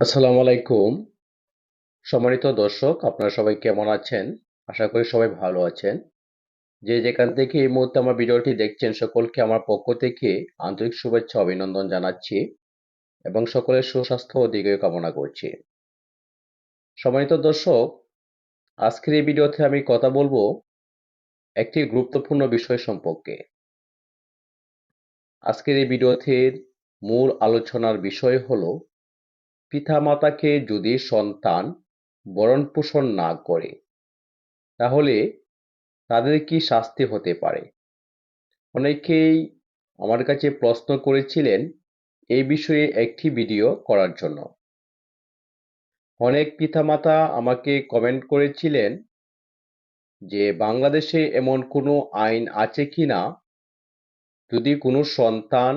আসসালামু আলাইকুম। সম্মানিত দর্শক, আপনারা সবাই কেমন আছেন? আশা করি সবাই ভালো আছেন। যে যেখান থেকে এই মুহূর্তে আমার ভিডিওটি দেখছেন, সকলকে আমার পক্ষ থেকে আন্তরিক শুভেচ্ছা, অভিনন্দন জানাচ্ছি এবং সকলের সুস্বাস্থ্য ও দীর্ঘ কামনা করছি। সম্মানিত দর্শক, আজকের এই ভিডিওতে আমি কথা বলব একটি গুরুত্বপূর্ণ বিষয় সম্পর্কে। আজকের এই ভিডিওতে মূল আলোচনার বিষয় হলো পিতামাতাকে যদি সন্তান ভরণ পোষণ না করে, তাহলে তাদের কি শাস্তি হতে পারে? অনেকেই আমার কাছে প্রশ্ন করেছিলেন এই বিষয়ে একটি ভিডিও করার জন্য। অনেক পিতামাতা আমাকে কমেন্ট করেছিলেন যে, বাংলাদেশে এমন কোনো আইন আছে কি না যদি কোনো সন্তান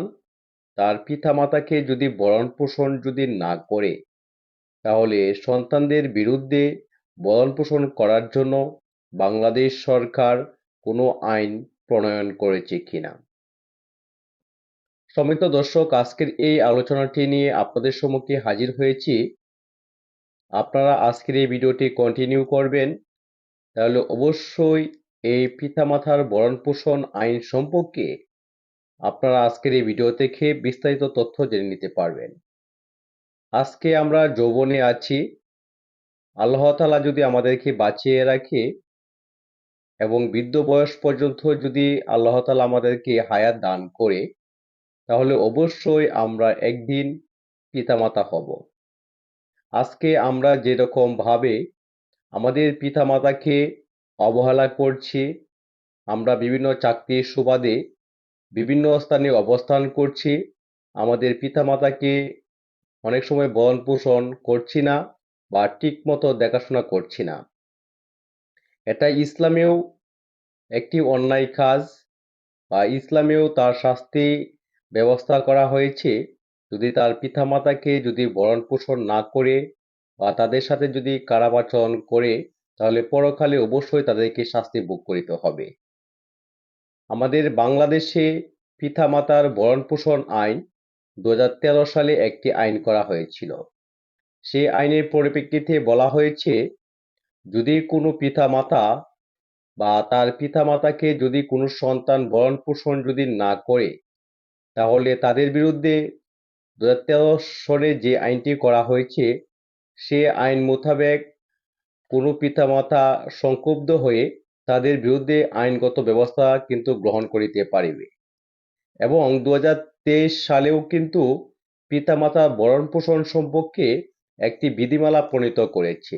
তার পিতামাতাকে যদি ভরণ পোষণ যদি না করে, তাহলে সন্তানদের বিরুদ্ধে ভরণ পোষণ করার জন্য বাংলাদেশ সরকার কোনো আইন প্রণয়ন করেছে কিনা। সমিত দর্শক, আজকের এই আলোচনাটি নিয়ে আপনাদের সম্মুখে হাজির হয়েছি। আপনারা আজকের এই ভিডিওটি কন্টিনিউ করবেন। তাহলে অবশ্যই এই পিতামাতার ভরণ পোষণ আইন সম্পর্কে আপনারা আজকের এই ভিডিও থেকে বিস্তারিত তথ্য জেনে নিতে পারবেন। আজকে আমরা যৌবনে আছি। আল্লাহ তালা যদি আমাদেরকে বাঁচিয়ে রাখে এবং বৃদ্ধ বয়স পর্যন্ত যদি আল্লাহ তালা আমাদেরকে হায়াত দান করে, তাহলে অবশ্যই আমরা একদিন পিতামাতা হব। আজকে আমরা যেরকম ভাবে আমাদের পিতামাতাকে অবহেলা করছি, আমরা বিভিন্ন চাকরির সুবাদে বিভিন্ন স্থানে অবস্থান করছি। আমাদের পিতামাতাকে অনেক সময় বন পোষণ করছি না বা ঠিক মতো দেখাশোনা করছি না। এটা ইসলামেও একটি অন্যায় কাজ বা ইসলামেও তার শাস্তি ব্যবস্থা করা হয়েছে। যদি তার পিতামাতাকে যদি বরণ পোষণ না করে বা তাদের সাথে যদি কারাবাচরণ করে, তাহলে পরকালে অবশ্যই তাদেরকে শাস্তি ভোগ করিতে হবে। আমাদের বাংলাদেশে পিতামাতার ভরণ পোষণ আইন দু হাজার তেরো সালে একটি আইন করা হয়েছিল। সেই আইনের পরিপ্রেক্ষিতে বলা হয়েছে, যদি কোনো পিতামাতা বা তার পিতামাতাকে যদি কোনো সন্তান ভরণ পোষণ যদি না করে, তাহলে তাদের বিরুদ্ধে দু সনে যে আইনটি করা হয়েছে, সে আইন মোতাবেক কোনো পিতামাতা সংক্ষুব্ধ হয়ে তাদের বিরুদ্ধে আইনগত ব্যবস্থা কিন্তু গ্রহণ করিতে পারিবে। এবং দু হাজার তেইশ সালেও কিন্তু পিতামাতা ভরণ পোষণ সম্পর্কে একটি বিধিমালা প্রণীত করেছে।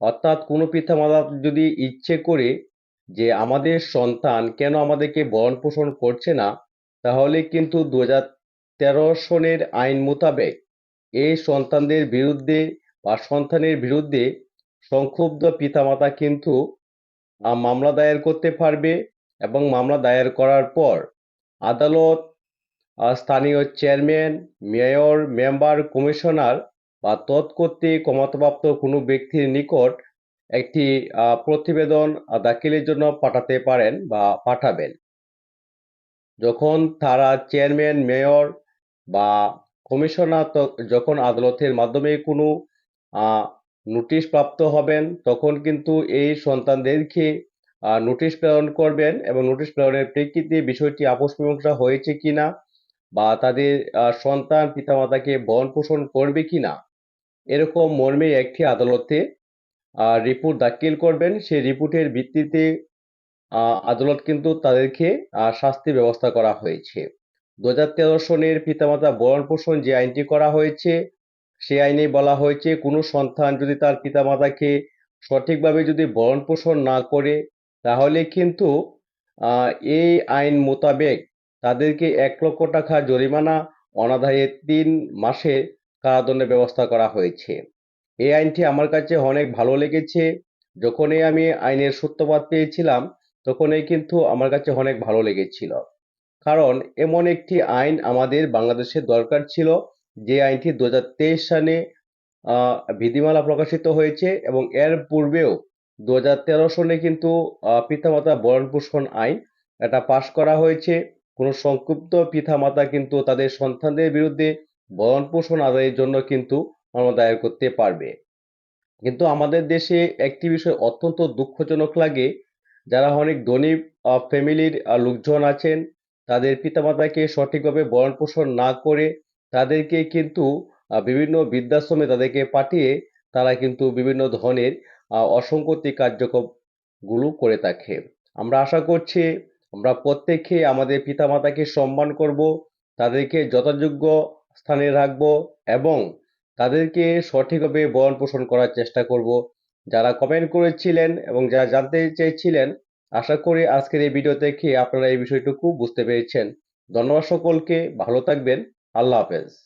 অর্থাৎ কোনো পিতামাতা যদি ইচ্ছে করে যে আমাদের সন্তান কেন আমাদেরকে ভরণ পোষণ করছে না, তাহলে কিন্তু দু সনের আইন মোতাবেক এই সন্তানদের বিরুদ্ধে বা সন্তানের বিরুদ্ধে সংক্ষুব্ধ পিতামাতা কিন্তু মামলা দায়ের করতে পারবে এবং মামলা দায়ের করার পর আদালত স্থানীয় চেয়ারম্যান, মেয়র, মেম্বার, কমিশনার বা তৎকর্তৃক ক্ষমতাপ্রাপ্ত কোনো ব্যক্তির নিকট একটি প্রতিবেদন দাখিলের জন্য পাঠাতে পারেন বা পাঠাবেন। যখন তারা চেয়ারম্যান, মেয়র বা কমিশনার যখন আদালতের মাধ্যমে কোনো নোটিশ প্রাপ্ত হবেন, তখন কিন্তু এই সন্তানদেরকে নোটিশ প্রেরণ করবেন এবং নোটিশ প্রেরণের প্রেক্ষিতে বিষয়টি আপোষ মীমাংসা হয়েছে কিনা বা তাদের সন্তান পিতামাতাকে বন পোষণ করবে কিনা, এরকম মর্মে একটি আদালতে রিপোর্ট দাখিল করবেন। সেই রিপোর্টের ভিত্তিতে আদালত কিন্তু তাদেরকে শাস্তি ব্যবস্থা করা হয়েছে। দু হাজার তেরো সনের পিতামাতা বরণ পোষণ যে আইনটি করা হয়েছে সে আইনে বলা হয়েছে, কোনো সন্তান যদি তার পিতামাতাকে সঠিকভাবে যদি বরণ পোষণ না করে, তাহলে কিন্তু এই আইন মোতাবেক তাদেরকে এক লক্ষ টাকা জরিমানা অনাদায়ে তিন মাসে কারাদণ্ডের ব্যবস্থা করা হয়েছে। এই আইনটি আমার কাছে অনেক ভালো লেগেছে। যখনই আমি আইনের সত্যবাদ পেয়েছিলাম, তখনই কিন্তু আমার কাছে অনেক ভালো লেগেছিল। কারণ এমন একটি আইন আমাদের বাংলাদেশের দরকার ছিল যে আইনটি দু সালে বিধিমালা প্রকাশিত হয়েছে এবং এর পূর্বেও দু সালে কিন্তু পিতামাতা বরণ পোষণ আইন এটা পাশ করা হয়েছে। কোনো সংক্ষিপ্ত পিতামাতা কিন্তু তাদের সন্তানদের বিরুদ্ধে ভরণ পোষণ আদায়ের জন্য কিন্তু মামলা দায়ের করতে পারবে। কিন্তু আমাদের দেশে একটি বিষয় অত্যন্ত দুঃখজনক লাগে, যারা অনেক ধনী ফ্যামিলির লোকজন আছেন, তাদের পিতামাতাকে সঠিকভাবে ভরণ পোষণ না করে তাদেরকে কিন্তু বিভিন্ন বৃদ্ধাশ্রমে তাদেরকে পাঠিয়ে তারা কিন্তু বিভিন্ন ধরনের আহ, অসঙ্গতি কার্যক্রমগুলো করে থাকে। আমরা আশা করছি আমরা প্রত্যেকে আমাদের পিতামাতাকে সম্মান করব তাদেরকে যথাযোগ্য স্থানে রাখব এবং তাদেরকে সঠিকভাবে ভরণ পোষণ করার চেষ্টা করব। যারা কমেন্ট করেছিলেন এবং যারা জানতে চেয়েছিলেন আশা করি আজকের এই ভিডিও দেখে আপনারা এই বিষয়টুকু বুঝতে পেরেছেন। ধন্যবাদ সকলকে ভালো থাকবেন। আল্লাহ হাফেজ।